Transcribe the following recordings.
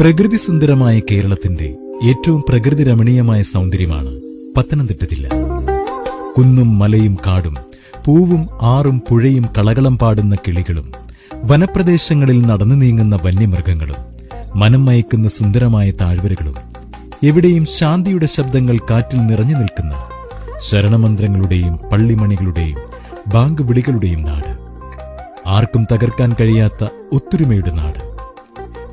പ്രകൃതി സുന്ദരമായ കേരളത്തിന്റെ ഏറ്റവും പ്രകൃതി രമണീയമായ സൗന്ദര്യമാണ് പത്തനംതിട്ട ജില്ല. കുന്നും മലയും കാടും പൂവും ആറും പുഴയും കളകളം പാടുന്ന കിളികളും വനപ്രദേശങ്ങളിൽ നടന്നു നീങ്ങുന്ന വന്യമൃഗങ്ങളും മനം മയക്കുന്ന സുന്ദരമായ താഴ്വരകളും എവിടെയും ശാന്തിയുടെ ശബ്ദങ്ങൾ കാറ്റിൽ നിറഞ്ഞു നിൽക്കുന്ന ശരണമന്ത്രങ്ങളുടെയും പള്ളിമണികളുടെയും ബാങ്ക് വിളികളുടെയും നാട്. ആർക്കും തകർക്കാൻ കഴിയാത്ത ഒത്തൊരുമയുടെ നാട്.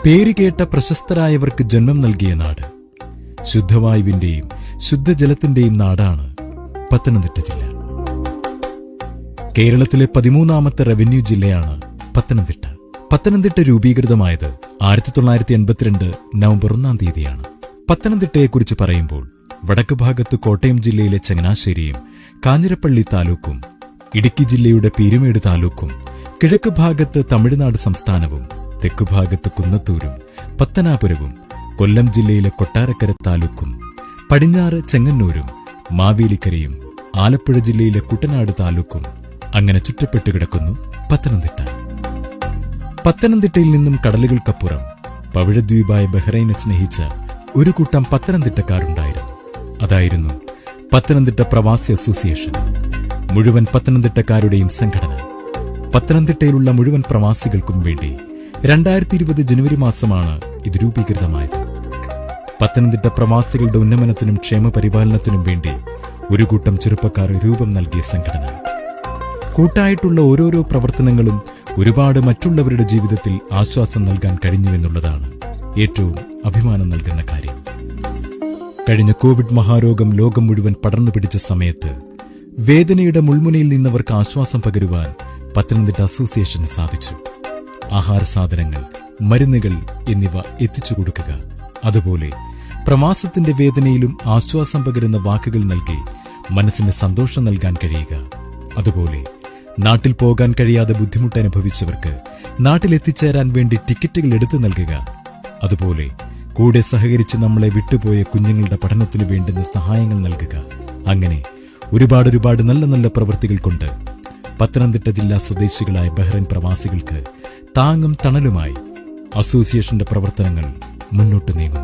പേരുകേട്ട പ്രശസ്തരായവർക്ക് ജന്മം നൽകിയ നാട്. ശുദ്ധവായുവിന്റെയും ശുദ്ധജലത്തിന്റെയും നാടാണ് പത്തനംതിട്ട ജില്ല. കേരളത്തിലെ പതിമൂന്നാമത്തെ റവന്യൂ ജില്ലയാണ് പത്തനംതിട്ട. പത്തനംതിട്ട രൂപീകൃതമായത് ആയിരത്തി തൊള്ളായിരത്തി എൺപത്തിരണ്ട് നവംബർ ഒന്നാം തീയതിയാണ്. പത്തനംതിട്ടയെക്കുറിച്ച് പറയുമ്പോൾ വടക്ക് ഭാഗത്ത് കോട്ടയം ജില്ലയിലെ ചങ്ങനാശ്ശേരിയും കാഞ്ഞിരപ്പള്ളി താലൂക്കും ഇടുക്കി ജില്ലയുടെ പീരുമേട് താലൂക്കും കിഴക്ക് ഭാഗത്ത് തമിഴ്നാട് സംസ്ഥാനവും തെക്കു ഭാഗത്ത് കുന്നത്തൂരും പത്തനാപുരവും കൊല്ലം ജില്ലയിലെ കൊട്ടാരക്കര താലൂക്കും പടിഞ്ഞാറ് ചെങ്ങന്നൂരും മാവേലിക്കരയും ആലപ്പുഴ ജില്ലയിലെ കുട്ടനാട് താലൂക്കും അങ്ങനെ ചുറ്റപ്പെട്ടു കിടക്കുന്നു പത്തനംതിട്ട. പത്തനംതിട്ടയിൽ നിന്നും കടലുകൾക്കപ്പുറം പവിഴദ്വീപായ ബഹ്റൈനെ സ്നേഹിച്ച ഒരു കൂട്ടം പത്തനംതിട്ടക്കാരുണ്ടായിരുന്നു. അതായിരുന്നു പത്തനംതിട്ട പ്രവാസി അസോസിയേഷൻ മുഴുവൻ പത്തനംതിട്ടക്കാരുടെയും സംഘടന. പത്തനംതിട്ടയിലുള്ള മുഴുവൻ പ്രവാസികൾക്കും വേണ്ടി രണ്ടായിരത്തി ഇരുപത് ജനുവരി മാസമാണ് ഇത് രൂപീകൃതമായത്. പത്തനംതിട്ട പ്രവാസികളുടെ ഉന്നമനത്തിനും ക്ഷേമ പരിപാലനത്തിനും വേണ്ടി ഒരു കൂട്ടം ചെറുപ്പക്കാർ രൂപം നൽകിയ സംഘടന. കൂട്ടായിട്ടുള്ള ഓരോരോ പ്രവർത്തനങ്ങളും ഒരുപാട് മറ്റുള്ളവരുടെ ജീവിതത്തിൽ ആശ്വാസം നൽകാൻ കഴിഞ്ഞുവെന്നുള്ളതാണ് ഏറ്റവും അഭിമാനം നൽകുന്ന കാര്യം. കഴിഞ്ഞ കോവിഡ് മഹാരോഗം ലോകം മുഴുവൻ പടർന്നു പിടിച്ച സമയത്ത് വേദനയുടെ മുൾമുനയിൽ നിന്നവർക്ക് ആശ്വാസം പകരുവാൻ പത്തനംതിട്ട അസോസിയേഷന് സാധിച്ചു. ആഹാര സാധനങ്ങൾ മരുന്നുകൾ എന്നിവ എത്തിച്ചു കൊടുക്കുക. അതുപോലെ പ്രവാസത്തിന്റെ വേദനയിലും ആശ്വാസം പകരുന്ന വാക്കുകൾ നൽകി മനസ്സിന് സന്തോഷം നൽകാൻ കഴിയുക. അതുപോലെ നാട്ടിൽ പോകാൻ കഴിയാതെ ബുദ്ധിമുട്ട് അനുഭവിച്ചവർക്ക് നാട്ടിലെത്തിച്ചേരാൻ വേണ്ടി ടിക്കറ്റുകൾ എടുത്തു നൽകുക. അതുപോലെ കൂടെ സഹകരിച്ച് നമ്മളെ വിട്ടുപോയ കുഞ്ഞുങ്ങളുടെ പഠനത്തിന് വേണ്ടുന്ന സഹായങ്ങൾ നൽകുക. അങ്ങനെ ഒരുപാട് ഒരുപാട് നല്ല നല്ല പ്രവൃത്തികൾ കൊണ്ട് പത്തനംതിട്ട ജില്ലാ സ്വദേശികളായ ബഹ്റൈൻ പ്രവാസികൾക്ക് താങ്ങും തണലുമായി അസോസിയേഷന്റെ പ്രവർത്തനങ്ങൾ മുന്നോട്ട് നീങ്ങുന്നു.